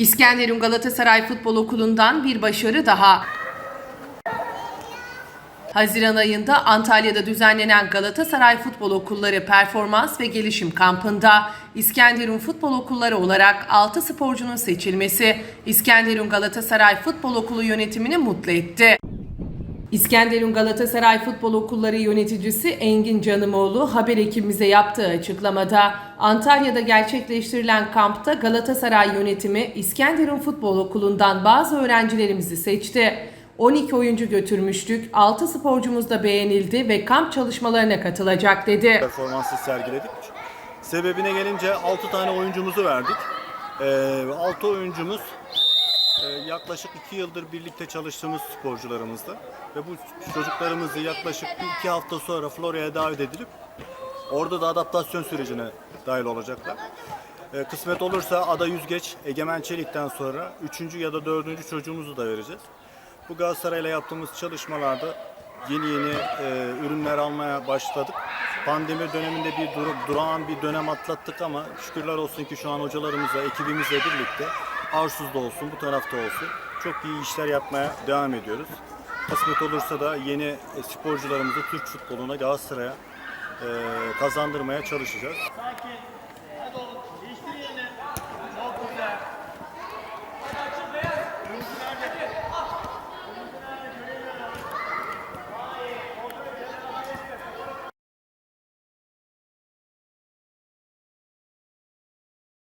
İskenderun Galatasaray Futbol Okulu'ndan bir başarı daha. Haziran ayında Antalya'da düzenlenen Galatasaray Futbol Okulları Performans ve Gelişim Kampı'nda İskenderun Futbol Okulları olarak 6 sporcunun seçilmesi İskenderun Galatasaray Futbol Okulu yönetimini mutlu etti. İskenderun Galatasaray Futbol Okulları yöneticisi Engin Canımoğlu haber ekibimize yaptığı açıklamada Antalya'da gerçekleştirilen kampta Galatasaray yönetimi İskenderun Futbol Okulu'ndan bazı öğrencilerimizi seçti. 12 oyuncu götürmüştük, 6 sporcumuz da beğenildi ve kamp çalışmalarına katılacak dedi. performansı sergiledik. Sebebine gelince 6 tane oyuncumuzu verdik. 6 oyuncumuz e, yaklaşık 2 yıldır birlikte çalıştığımız sporcularımızdı. Ve bu çocuklarımızı yaklaşık 2 hafta sonra Florya'ya davet edilip orada da adaptasyon sürecine dahil olacaklar. E, Kısmet olursa Ada Yüzgeç, Egemen Çelik'ten sonra 3. ya da 4. çocuğumuzu da vereceğiz. Bu Galatasaray'la yaptığımız çalışmalarda yeni yeni e, ürünler almaya başladık. Pandemi döneminde bir dur- durağan bir dönem atlattık ama şükürler olsun ki şu an hocalarımızla, ekibimizle birlikte Arsuz'da olsun, bu tarafta olsun çok iyi işler yapmaya devam ediyoruz. Kısmet olursa da yeni e, sporcularımızı Türk futboluna, Galatasaray'a e, kazandırmaya çalışacağız.